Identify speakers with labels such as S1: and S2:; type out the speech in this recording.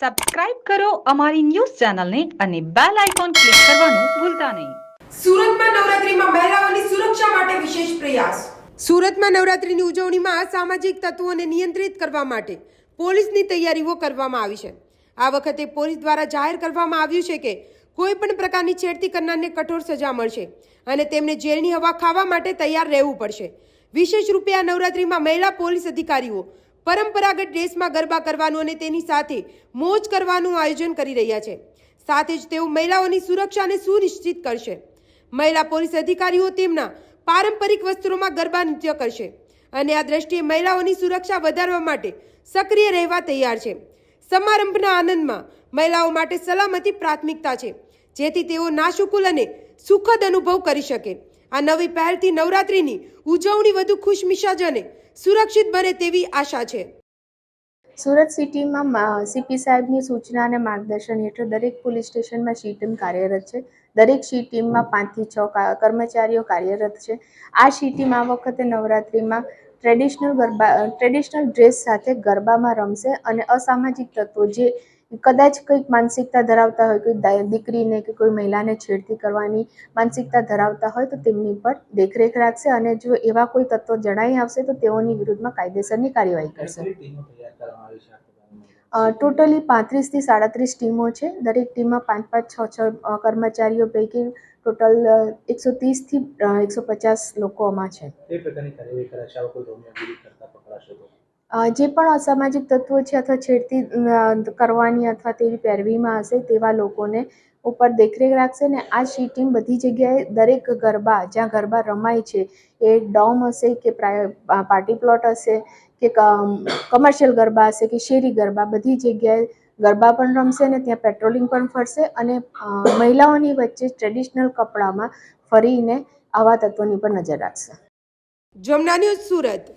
S1: Subscribe કરો અમારી news ચેનલને અને બેલ આઇકોન ક્લિક કરવાનું ભૂલતા નહીં.
S2: સુરતમાં નવરાત્રીમાં મહિલાઓની સુરક્ષા માટે વિશેષ પ્રયાસ. સુરતમાં નવરાત્રીની ઉજવણીમાં સામાજિક તત્વોને નિયંત્રિત કરવા માટે પોલીસની તૈયારીઓ કરવામાં આવી છે. આ વખતે પોલીસ દ્વારા જાહેર કરવામાં આવ્યું છે કે કોઈ પણ પ્રકારની છેડતી કરનારને કઠોર સજા મળશે અને તેમને જેલની હવા ખાવા માટે તૈયાર રહેવું પડશે. વિશેષ રૂપે આ નવરાત્રીમાં મહિલા પોલીસ અધિકારીઓ પરંપરાગત ડ્રેસમાં ગરબા કરવાનું અને તેની સાથે મોજ કરવાનું આયોજન કરી રહ્યા છે. સાથે જ તેઓ મહિલાઓની સુરક્ષાને સુનિશ્ચિત કરશે. મહિલા પોલીસ અધિકારીઓ તેમના પારંપરિક વસ્ત્રોમાં ગરબા નૃત્ય કરશે અને આ દ્રષ્ટિએ મહિલાઓની સુરક્ષા વધારવા માટે સક્રિય રહેવા તૈયાર છે. સમારંભના આનંદમાં મહિલાઓ માટે સલામતી પ્રાથમિકતા છે, જેથી તેઓ નાશુકુલ અને સુખદ અનુભવ કરી શકે. આ નવી પહેલથી નવરાત્રિની ઉજવણી વધુ ખુશમિજાજ અને સુરક્ષિત બને તેવી આશા છે.
S3: સુરત સિટીમાં સીપી સાહેબની સૂચના અને માર્ગદર્શન હેઠળ દરેક પોલીસ સ્ટેશનમાં સી ટીમ કાર્યરત છે. દરેક સી ટીમમાં પાંચથી છ કર્મચારીઓ કાર્યરત છે. આ સી ટીમ આ વખતે નવરાત્રિમાં ટ્રેડિશનલ ગરબા ટ્રેડિશનલ ડ્રેસ સાથે ગરબામાં રમશે અને અસામાજિક તત્વો જે કદાચ કંઈક માનસિકતા ધરાવતા હોય કોઈ દીકરીને કે કોઈ મહિલાને છેડતી કરવાની માનસિકતા ધરાવતા હોય તો તેમની પર દેખરેખ રાખશે અને જો એવા કોઈ તત્વો જણાઈ આવશે તો તેઓની વિરુદ્ધમાં કાયદેસરની કાર્યવાહી કરશે? ટોટલી પાંત્રીસથી સાડત્રીસ ટીમો છે. દરેક ટીમમાં પાંચ પાંચ છ છ કર્મચારીઓ પૈકી ટોટલ એકસો ત્રીસથી એકસો પચાસ લોકોમાં છે.
S4: કઈ પ્રકારની કાર્યવાહી કરાશે? કોઈ કરતા પકડાશે તો?
S3: અ, જે પણ અસામાજિક તત્વો છે અથવા છેડતી કરવાની અથવા તેવી પેરવીમાં હશે તેવા લોકોને ઉપર દેખરેખ રાખશે ને આ શી ટીમ બધી જગ્યાએ દરેક ગરબા, જ્યાં ગરબા રમાય છે, એ ડોમ હશે કે પ્રાય પાર્ટી પ્લોટ હશે કે કમર્શિયલ ગરબા હશે કે શેરી ગરબા, બધી જગ્યાએ ગરબા પણ રમશે ને ત્યાં પેટ્રોલિંગ પણ ફરશે અને મહિલાઓની વચ્ચે ટ્રેડિશનલ કપડામાં ફરીને આવા તત્વોની પર નજર રાખશે.
S2: જમના ન્યૂઝ સુરત.